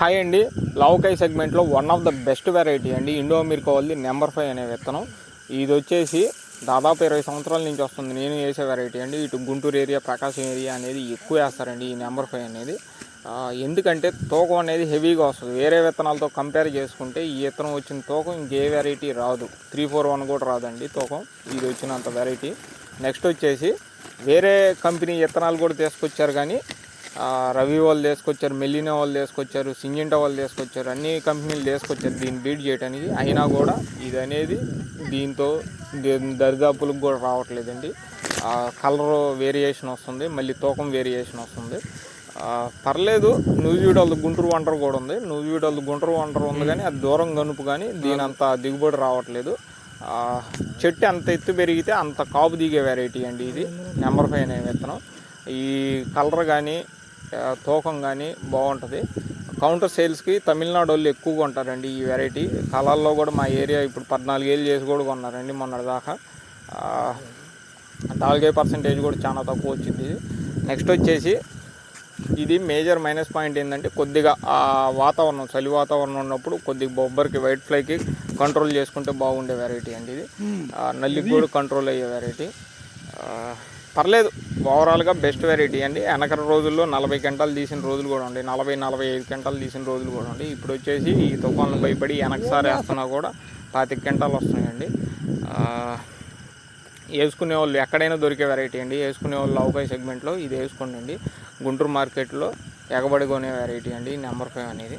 Hi అండి. లావుకాయ సెగ్మెంట్లో one of the best variety అండి. ఇండో మిర్కో వాళ్ళది నెంబర్ ఫైవ్ అనే విత్తనం. ఇది వచ్చేసి దాదాపు ఇరవై సంవత్సరాల నుంచి వస్తుంది. నేను వేసే వెరైటీ అండి. ఇటు గుంటూరు ఏరియా ప్రకాశం ఏరియా అనేది ఎక్కువ వేస్తారండి ఈ నెంబర్ ఫైవ్ అనేది. ఎందుకంటే తూకం అనేది హెవీగా వస్తుంది. వేరే విత్తనాలతో కంపేర్ చేసుకుంటే ఈ విత్తనం వచ్చిన తూకం ఇంకే వెరైటీ రాదు. త్రీ ఫోర్ వన్ కూడా రాదండి తూకం. ఇది వచ్చినంత వెరైటీ. నెక్స్ట్ వచ్చేసి వేరే కంపెనీ విత్తనాలు కూడా తీసుకొచ్చారు కానీ రవి వాళ్ళు తీసుకొచ్చారు మెల్లినా వాళ్ళు తీసుకొచ్చారు సింజంటా వాళ్ళు తీసుకొచ్చారు అన్ని కంపెనీలు తీసుకొచ్చారు దీన్ని బీట్ చేయడానికి అయినా కూడా ఇది అనేది దీంతో దరిదాపులకు కూడా రావట్లేదండి. కలర్ వేరియేషన్ వస్తుంది మళ్ళీ తూకం వేరియేషన్ వస్తుంది. పర్లేదు పర్లేదు నూజివీడోళ్ళ గుంటూరు వంటర్ కూడా ఉంది. నూజివీడోళ్ళ గుంటూరు వంటర్ ఉంది కానీ అది దూరం గనుపు కానీ దీని అంత దిగుబడి రావట్లేదు. చెట్టు అంత ఎత్తు పెరిగితే అంత కాపు దిగే వెరైటీ అండి ఇది. నెంబర్ ఫైవ్ అనే విత్తనం. ఈ కలర్ కానీ తూకం కానీ బాగుంటుంది. కౌంటర్ సేల్స్కి తమిళనాడు వాళ్ళు ఎక్కువగా ఉంటారండి ఈ వెరైటీ. కలర్లో కూడా మా ఏరియా ఇప్పుడు పద్నాలుగేళ్ళు చేసి కూడా కొన్నారండి మొన్నటి దాకా. ఆ, నాలుగే పర్సెంటేజ్ కూడా చాలా తక్కువ వచ్చింది. ఇది నెక్స్ట్ వచ్చేసి ఇది మేజర్ మైనస్ పాయింట్ ఏంటంటే కొద్దిగా ఆ వాతావరణం చలి వాతావరణం ఉన్నప్పుడు కొద్దిగా బొబ్బర్కి వైట్ ఫ్లైకి కంట్రోల్ చేసుకుంటే బాగుండే వెరైటీ అండి ఇది. నల్లికి కూడా కంట్రోల్ అయ్యే వెరైటీ. పర్లేదు. ఓవరాల్గా బెస్ట్ వెరైటీ అండి. వెనకర రోజుల్లో నలభై గంటలు తీసిన రోజులు కూడా ఉండే. నలభై నలభై ఐదు గంటలు తీసిన రోజులు కూడా ఉండే. ఇప్పుడు వచ్చేసి ఈ తుఫాన్లు భయపడి వెనకసారి వేస్తున్నా కూడా పాతిక గంటలు వస్తున్నాయండి. వేసుకునే వాళ్ళు ఎక్కడైనా దొరికే వెరైటీ అండి. వేసుకునే వాళ్ళు లవకాయ సెగ్మెంట్లో ఇది వేసుకోండి గుంటూరు మార్కెట్లో ఎగబడి కొనే వెరైటీ అండి. నెంబర్ ఫైవ్ అనేది.